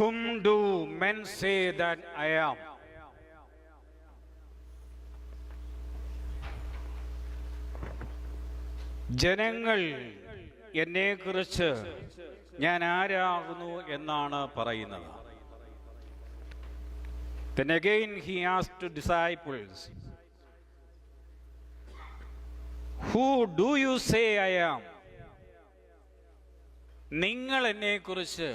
Whom do men say that I am? ജനങ്ങൾ എന്നെക്കുറിച്ച് ഞാൻ ആരാകുന്നു എന്നാണ് പറയുന്നത് Then again he asked to disciples, Who do you say I am? നിങ്ങൾ എന്നെക്കുറിച്ച്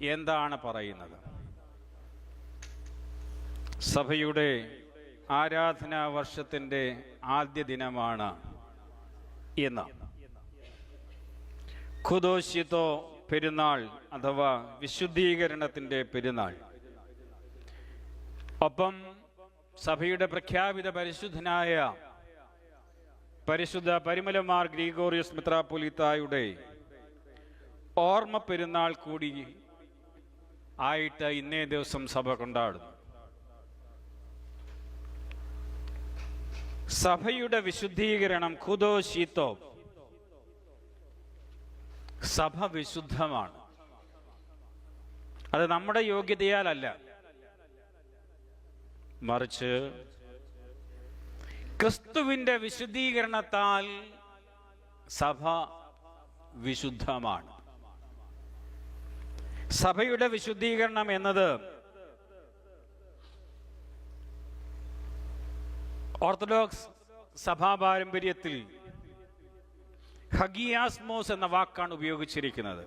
എന്താണ് പറയുന്നത്? സഭയുടെ ആരാധനാ വർഷത്തിന്റെ ആദ്യ ദിനമാണ് ഇന്ന്. ഖുദോഷിത്തോ പെരുന്നാൾ അഥവാ വിശുദ്ധീകരണത്തിന്റെ പെരുന്നാൾ. ഒപ്പം സഭയുടെ പ്രഖ്യാപിത പരിശുദ്ധനായ പരിശുദ്ധ പരിമലമാർ ഗ്രീഗോറിയസ് മിത്രാപൊലിത്തായുടെ ഓർമ്മ പെരുന്നാൾ കൂടി ആയിട്ട് ഇന്നേ ദിവസം സഭ കൊണ്ടാടുന്നു. സഭയുടെ വിശുദ്ധീകരണം ഖുദോ ശീത്തോ സഭ വിശുദ്ധമാണ്. അത് നമ്മുടെ യോഗ്യതയാലല്ല. മറിച്ച് ക്രിസ്തുവിന്റെ വിശുദ്ധീകരണത്താൽ സഭ വിശുദ്ധമാണ്. സഭയുടെ വിശുദ്ധീകരണം എന്നത് ഓർത്തഡോക്സ് സഭാ പാരമ്പര്യത്തിൽ ഹഗിയാസ്മോസ് എന്ന വാക്കാണ് ഉപയോഗിച്ചിരിക്കുന്നത്.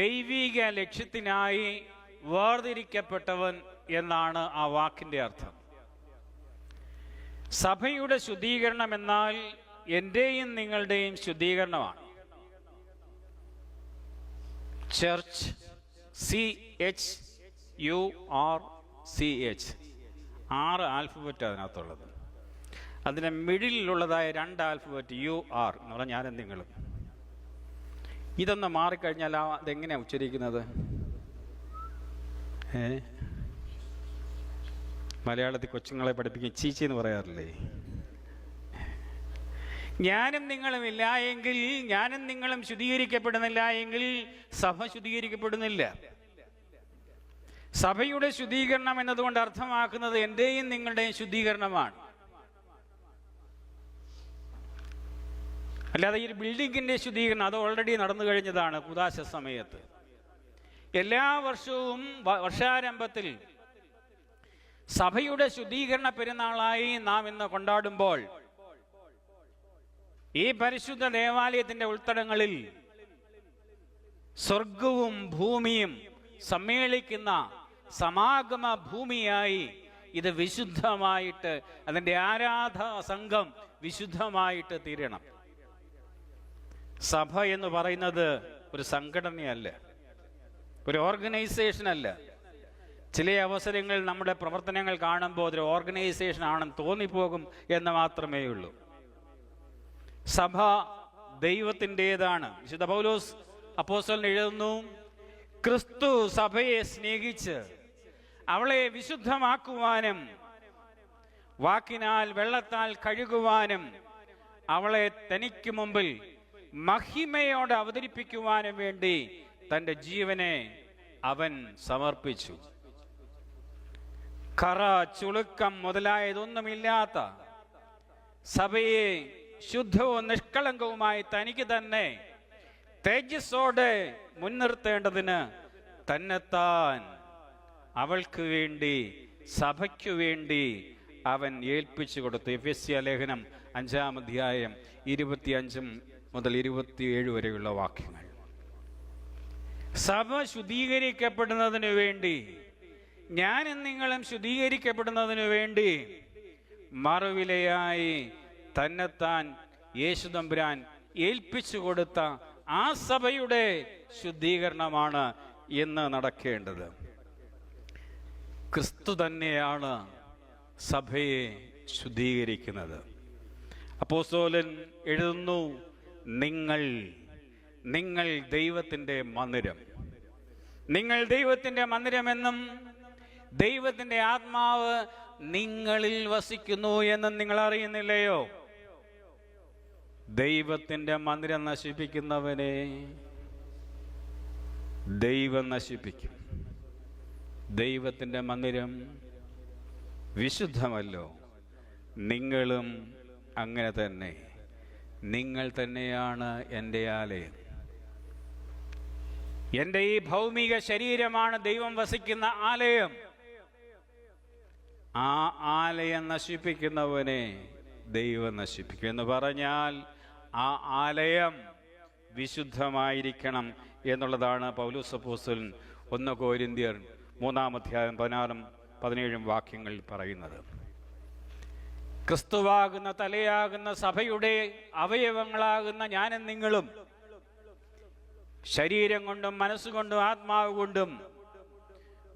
ദൈവീക ലക്ഷ്യത്തിനായി വേർതിരിക്കപ്പെട്ടവൻ എന്നാണ് ആ വാക്കിന്റെ അർത്ഥം. സഭയുടെ ശുദ്ധീകരണം എന്നാൽ എന്റെയും നിങ്ങളുടെയും ശുദ്ധീകരണമാണ്. Church C H U R C H ആറ് ആൽഫബറ്റ് അതിനകത്തുള്ളത്. അതിന്റെ മിഡിലുള്ളതായ രണ്ട് ആൽഫബറ്റ് യു ആർ എന്ന് പറഞ്ഞാൽ ഞാനും നിങ്ങളും ഇതൊന്ന് മാറിക്കഴിഞ്ഞാൽ ആ അതെങ്ങനെയാണ് ഉച്ചരിക്കുന്നത്? ഏ? മലയാളത്തിൽ കൊച്ചുങ്ങളെ പഠിപ്പിക്കും ചീച്ചി എന്ന് പറയാറില്ലേ? ഞാനും നിങ്ങളും ഇല്ല എങ്കിൽ ഞാനും നിങ്ങളും ശുദ്ധീകരിക്കപ്പെടുന്നില്ല എങ്കിൽ സഭ ശുദ്ധീകരിക്കപ്പെടുന്നില്ല. സഭയുടെ ശുദ്ധീകരണം എന്നതുകൊണ്ട് അർത്ഥമാക്കുന്നത് എന്റെയും നിങ്ങളുടെയും ശുദ്ധീകരണമാണ്. അല്ലാതെ ഈ ബിൽഡിങ്ങിന്റെ ശുദ്ധീകരണം അത് ഓൾറെഡി നടന്നു കഴിഞ്ഞതാണ് കുദാശ സമയത്ത്. എല്ലാ വർഷവും വർഷാരംഭത്തിൽ സഭയുടെ ശുദ്ധീകരണ പെരുന്നാളായി നാം ഇന്ന് കൊണ്ടാടുമ്പോൾ ഈ പരിശുദ്ധ ദേവാലയത്തിന്റെ ഉൾത്തടങ്ങളിൽ സ്വർഗവും ഭൂമിയും സമ്മേളിക്കുന്ന സമാഗമ ഭൂമിയായി ഇത് വിശുദ്ധമായിട്ട് അതിന്റെ ആരാധ സംഘം വിശുദ്ധമായിട്ട് തീരണം. സഭ എന്ന് പറയുന്നത് ഒരു സംഘടനയല്ല ഒരു ഓർഗനൈസേഷൻ അല്ല. ചില അവസരങ്ങളിൽ നമ്മുടെ പ്രവർത്തനങ്ങൾ കാണുമ്പോൾ ഒരു ഓർഗനൈസേഷൻ ആണെന്ന് തോന്നിപ്പോകും എന്ന് മാത്രമേ ഉള്ളൂ സഭ ദൈവത്തിന്റെതാണ്. വിശുദ്ധ പൗലോസ് അപ്പോസ്റ്റലിന് എഴുതുന്നു ക്രിസ്തു സഭയെ സ്നേഹിച്ച് അവളെ വിശുദ്ധമാക്കുവാനും വാക്കിനാൽ വെള്ളത്താൽ കഴുകുവാനും അവളെ തനിക്ക് മുമ്പിൽ മഹിമയോടെ അവതരിപ്പിക്കുവാനും വേണ്ടി തന്റെ ജീവനെ അവൻ സമർപ്പിച്ചു. കറ ചുളുക്കം മുതലായതൊന്നുമില്ലാത്ത സഭയെ ശുദ്ധവും നിഷ്കളങ്കവുമായി തനിക്ക് തന്നെ തേജസ്സോടെ മുൻനിർത്തേണ്ടതിന് തന്നെത്താൻ അവൾക്ക് വേണ്ടി സഭയ്ക്കു വേണ്ടി അവൻ ഏൽപ്പിച്ചു കൊടുത്തു. എഫ് എസ് സി ലേഖനം അഞ്ചാം അധ്യായം ഇരുപത്തിയഞ്ചും മുതൽ ഇരുപത്തിയേഴ് വരെയുള്ള വാക്യങ്ങൾ. സഭ ശുദ്ധീകരിക്കപ്പെടുന്നതിനു വേണ്ടി ഞാനും നിങ്ങളും ശുദ്ധീകരിക്കപ്പെടുന്നതിനു വേണ്ടി മറുവിലയായി തന്നെത്താൻ യേശു തമ്പുരാൻ ഏൽപ്പിച്ചു കൊടുത്ത ആ സഭയുടെ ശുദ്ധീകരണമാണ് ഇന്ന് നടക്കേണ്ടത്. ക്രിസ്തു തന്നെയാണ് സഭയെ ശുദ്ധീകരിക്കുന്നത്. അപ്പോസ്തോലൻ എഴുതുന്നു നിങ്ങൾ നിങ്ങൾ ദൈവത്തിന്റെ മന്ദിരം. നിങ്ങൾ ദൈവത്തിന്റെ മന്ദിരമെന്നും ദൈവത്തിന്റെ ആത്മാവ് നിങ്ങളിൽ വസിക്കുന്നു എന്നും നിങ്ങൾ അറിയുന്നില്ലയോ ദൈവത്തിന്റെ മന്ദിരം നശിപ്പിക്കുന്നവനെ ദൈവം നശിപ്പിക്കും. ദൈവത്തിന്റെ മന്ദിരം വിശുദ്ധമല്ലോ. നിങ്ങളും അങ്ങനെ തന്നെ. നിങ്ങൾ തന്നെയാണ് എന്റെ ആലയം. എന്റെ ഈ ഭൗമിക ശരീരമാണ് ദൈവം വസിക്കുന്ന ആലയം. ആ ആലയം നശിപ്പിക്കുന്നവനെ ദൈവം നശിപ്പിക്കും. എന്ന് പറഞ്ഞാൽ ആ ആലയം വിശുദ്ധമായിരിക്കണം എന്നുള്ളതാണ് പൗലുസപ്പോസൻ ഒന്ന് കോരിന്ത്യർ മൂന്നാം അധ്യായം പതിനാറും പതിനേഴും വാക്യങ്ങൾ പറയുന്നത്. ക്രിസ്തുവാകുന്ന തലയാകുന്ന സഭയുടെ അവയവങ്ങളാകുന്ന ഞാനും നിങ്ങളും ശരീരം കൊണ്ടും മനസ്സുകൊണ്ടും ആത്മാവ് കൊണ്ടും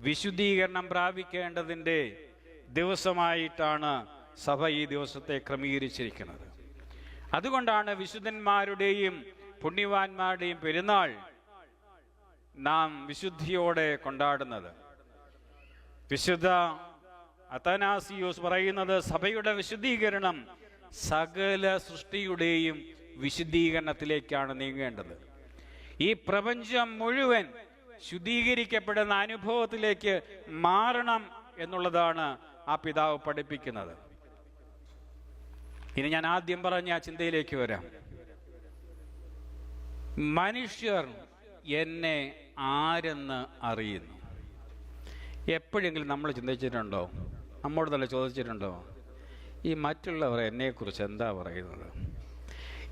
വിശുദ്ധീകരണം പ്രാപിക്കേണ്ടതിന്റെ ദിവസമായിട്ടാണ് സഭ ഈ ദിവസത്തെ ക്രമീകരിച്ചിരിക്കുന്നത്. അതുകൊണ്ടാണ് വിശുദ്ധന്മാരുടെയും പുണ്യവാന്മാരുടെയും പെരുന്നാൾ നാം വിശുദ്ധിയോടെ കൊണ്ടാടുന്നത്. വിശുദ്ധ അതനാസിയോസ് പറയുന്നത് സഭയുടെ വിശുദ്ധീകരണം സകല സൃഷ്ടിയുടെയും വിശുദ്ധീകരണത്തിലേക്കാണ് നീങ്ങേണ്ടത്. ഈ പ്രപഞ്ചം മുഴുവൻ ശുദ്ധീകരിക്കപ്പെടുന്ന അനുഭവത്തിലേക്ക് മാറണം എന്നുള്ളതാണ് ആ പിതാവ് പഠിപ്പിക്കുന്നത്. ഇനി ഞാൻ ആദ്യം പറഞ്ഞ ആ ചിന്തയിലേക്ക് വരാം. മനുഷ്യർ എന്നെ ആരെന്ന് അറിയുന്നു? എപ്പോഴെങ്കിലും നമ്മൾ ചിന്തിച്ചിട്ടുണ്ടോ? നമ്മോട് തന്നെ ചോദിച്ചിട്ടുണ്ടോ? ഈ മറ്റുള്ളവർ എന്നെക്കുറിച്ച് എന്താ പറയുന്നത്?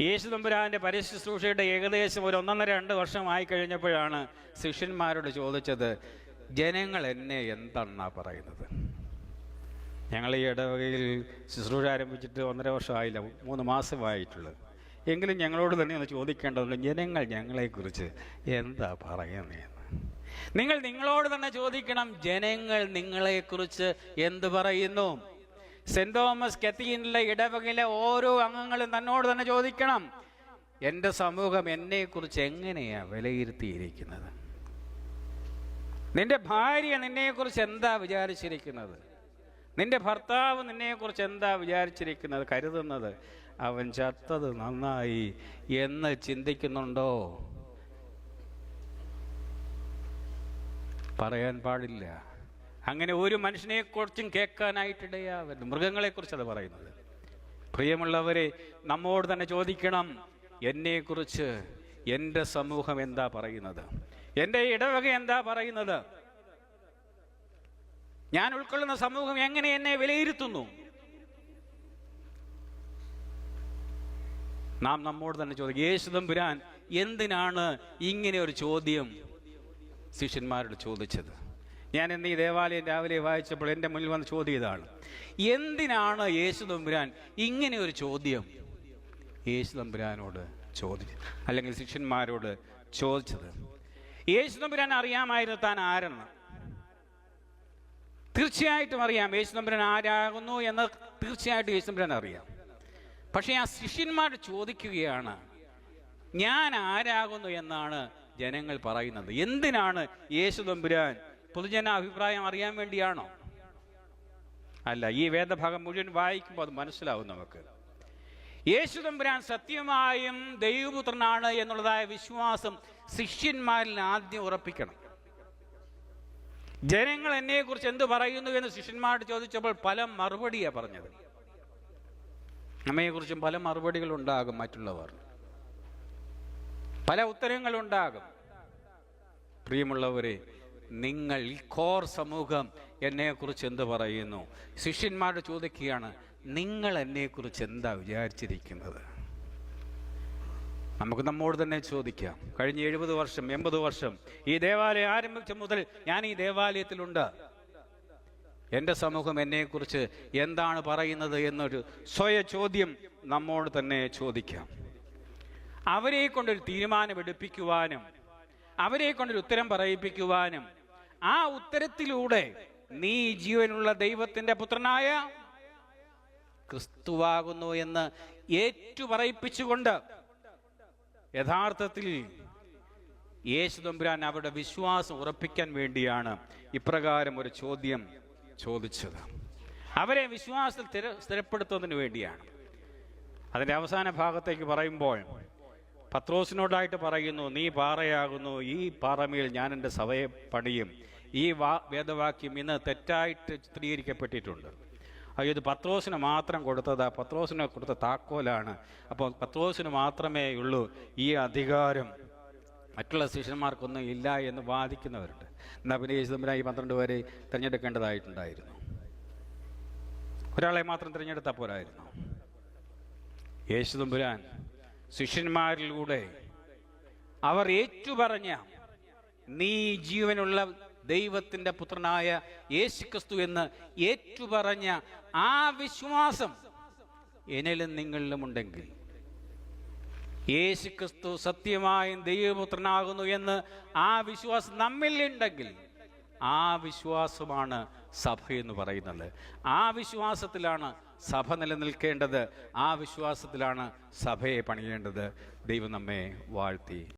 യേശു തമ്പുരാന്റെ പരിശുശ്രൂഷയുടെ ഏകദേശം ഒരു ഒന്നൊന്നര രണ്ട് വർഷമായി കഴിഞ്ഞപ്പോഴാണ് ശിഷ്യന്മാരോട് ചോദിച്ചത് ജനങ്ങൾ എന്നെ എന്താണെന്നാ പറയുന്നത്? ഞങ്ങൾ ഈ ഇടവകയിൽ ശുശ്രൂഷ ആരംഭിച്ചിട്ട് ഒന്നര വർഷമായില്ല മൂന്ന് മാസമായിട്ടുള്ളത്. എങ്കിലും ഞങ്ങളോട് തന്നെ ഒന്ന് ചോദിക്കേണ്ടതുണ്ട് ജനങ്ങൾ ഞങ്ങളെക്കുറിച്ച് എന്താ പറയുന്നതെന്ന്. നിങ്ങൾ നിങ്ങളോട് തന്നെ ചോദിക്കണം ജനങ്ങൾ നിങ്ങളെക്കുറിച്ച് എന്ത് പറയുന്നു? സെന്റ് തോമസ് കത്തീനിലെ ഇടവകയിലെ ഓരോ അംഗങ്ങളും തന്നോട് തന്നെ ചോദിക്കണം എന്റെ സമൂഹം എന്നെക്കുറിച്ച് എങ്ങനെയാണ് വിലയിരുത്തിയിരിക്കുന്നത്? നിന്റെ ഭാര്യ നിന്നെക്കുറിച്ച് എന്താ വിചാരിച്ചിരിക്കുന്നത്? നിന്റെ ഭർത്താവ് നിന്നെക്കുറിച്ച് എന്താ വിചാരിച്ചിരിക്കുന്നത്? കരുതുന്നത്? അവൻ ചത്തത് നന്നായി എന്ന് ചിന്തിക്കുന്നുണ്ടോ? പറയാൻ പാടില്ല. അങ്ങനെ ഒരു മനുഷ്യനെക്കുറിച്ചും കേൾക്കാനായിട്ടിടയാവരുത് മൃഗങ്ങളെക്കുറിച്ചത് പറയുന്നത്. പ്രിയമുള്ളവരെ നമ്മോട് തന്നെ ചോദിക്കണം എന്നെക്കുറിച്ച് എന്റെ സമൂഹം എന്താ പറയുന്നത്? എന്റെ ഇടവക എന്താ പറയുന്നത്? ഞാൻ ഉൾക്കൊള്ളുന്ന സമൂഹം എങ്ങനെ എന്നെ വിലയിരുത്തുന്നു? നാം നമ്മോട് തന്നെ ചോദിക്കും യേശു തമ്പുരാൻ എന്തിനാണ് ഇങ്ങനെ ഒരു ചോദ്യം ശിഷ്യന്മാരോട് ചോദിച്ചത്? ഞാൻ ഇന്ന് ഈ ദേവാലയം രാവിലെ വായിച്ചപ്പോൾ എന്റെ മുന്നിൽ വന്ന് ചോദ്യം ഇതാണ് എന്തിനാണ് യേശു തമ്പുരാൻ ഇങ്ങനെ ഒരു ചോദ്യം? യേശു തമ്പുരാനോട് ചോദിച്ചു അല്ലെങ്കിൽ ശിഷ്യന്മാരോട് ചോദിച്ചത് യേശു തമ്പുരാൻ അറിയാമായിരുന്നു താൻ ആരെന്ന് തീർച്ചയായിട്ടും അറിയാം. യേശു തമ്പുരാൻ ആരാകുന്നു എന്ന് തീർച്ചയായിട്ടും യേശു തമ്പുരാൻ അറിയാം. പക്ഷേ ആ ശിഷ്യന്മാർ ചോദിക്കുകയാണ് ഞാൻ ആരാകുന്നു എന്നാണ് ജനങ്ങൾ പറയുന്നത്. എന്തിനാണ് യേശു തമ്പുരാൻ പൊതുജന അഭിപ്രായം അറിയാൻ വേണ്ടിയാണോ? അല്ല ഈ വേദഭാഗം മുഴുവൻ വായിക്കുമ്പോൾ അത് മനസ്സിലാവും നമുക്ക്. യേശു തമ്പുരാൻ സത്യമായും ദൈവപുത്രനാണ് എന്നുള്ളതായ വിശ്വാസം ശിഷ്യന്മാരിൽ ആദ്യം ഉറപ്പിക്കണം. ജനങ്ങൾ എന്നെക്കുറിച്ച് എന്ത് പറയുന്നു എന്ന് ശിഷ്യന്മാരോട് ചോദിച്ചപ്പോൾ പല മറുപടിയാണ് പറഞ്ഞത്. നമ്മയെക്കുറിച്ചും പല മറുപടികൾ ഉണ്ടാകും മറ്റുള്ളവർ. പല ഉത്തരങ്ങളുണ്ടാകും. പ്രിയമുള്ളവരെ നിങ്ങൾ കോർ സമൂഹം എന്നെക്കുറിച്ച് എന്ത് പറയുന്നു? ശിഷ്യന്മാരോട് ചോദിക്കുകയാണ് നിങ്ങൾ എന്നെക്കുറിച്ച് എന്താ വിചാരിച്ചിരിക്കുന്നത്? നമുക്ക് നമ്മോട് തന്നെ ചോദിക്കാം. കഴിഞ്ഞ എഴുപത് വർഷം എൺപത് വർഷം ഈ ദേവാലയം ആരംഭിച്ച മുതൽ ഞാൻ ഈ ദേവാലയത്തിലുണ്ട്. എന്റെ സമൂഹം എന്നെക്കുറിച്ച് എന്താണ് പറയുന്നത് എന്നൊരു സ്വയ ചോദ്യം നമ്മോട് തന്നെ ചോദിക്കാം. അവരെ കൊണ്ടൊരു തീരുമാനമെടുപ്പിക്കുവാനും അവരെ കൊണ്ടൊരു ഉത്തരം പറയിപ്പിക്കുവാനും ആ ഉത്തരത്തിലൂടെ നീ ജീവനുള്ള ദൈവത്തിന്റെ പുത്രനായ ക്രിസ്തുവാകുന്നു എന്ന് ഏറ്റുപറയിപ്പിച്ചുകൊണ്ട് യഥാർത്ഥത്തിൽ യേശു തമ്പുരാൻ അവരുടെ വിശ്വാസം ഉറപ്പിക്കാൻ വേണ്ടിയാണ് ഇപ്രകാരം ഒരു ചോദ്യം ചോദിച്ചത്. അവരെ വിശ്വാസത്തിൽ സ്ഥിര സ്ഥിരപ്പെടുത്തുന്നതിന് വേണ്ടിയാണ്. അതിന്റെ അവസാന ഭാഗത്തേക്ക് പറയുമ്പോൾ പത്രോസിനോടായിട്ട് പറയുന്നു നീ പാറയാകുന്നു ഈ പാറമേൽ ഞാൻ എന്റെ സഭയെ പണിയും. ഈ വാ വേദവാക്യം ഇന്ന് തെറ്റായിട്ട് ചിത്രീകരിക്കപ്പെട്ടിട്ടുണ്ട്. അയ്യോ ഇത് പത്രോസിന് മാത്രം കൊടുത്തതാ. പത്രോസിന് കൊടുത്ത താക്കോലാണ്. അപ്പോൾ പത്രോസിന് മാത്രമേ ഉള്ളൂ ഈ അധികാരം. മറ്റുള്ള ശിഷ്യന്മാർക്കൊന്നും ഇല്ല എന്ന് വാദിക്കുന്നവരുണ്ട്. എന്നാൽ പിന്നെ യേശുദമ്പുരാൻ ഈ പന്ത്രണ്ട് പേരെ തിരഞ്ഞെടുക്കേണ്ടതായിട്ടുണ്ടായിരുന്നു. ഒരാളെ മാത്രം തിരഞ്ഞെടുത്താൽ പോരായിരുന്നു. യേശുദമ്പുരാൻ ശിഷ്യന്മാരിലൂടെ അവർ ഏറ്റുപറഞ്ഞ നീ ജീവനുള്ള ദൈവത്തിന്റെ പുത്രനായ യേശുക്രിസ്തു എന്ന് ഏറ്റുപറഞ്ഞ ആ വിശ്വാസം എന്നിലും നിങ്ങളിലും ഉണ്ടെങ്കിൽ യേശുക്രിസ്തു സത്യമായും ദൈവപുത്രനാകുന്നു എന്ന് ആ വിശ്വാസം നമ്മിൽ ഉണ്ടെങ്കിൽ ആ വിശ്വാസമാണ് സഭ എന്ന് പറയുന്നത്. ആ വിശ്വാസത്തിലാണ് സഭ നിലനിൽക്കേണ്ടത്. ആ വിശ്വാസത്തിലാണ് സഭയെ പണിയേണ്ടത്. ദൈവം നമ്മെ വാഴ്ത്തി.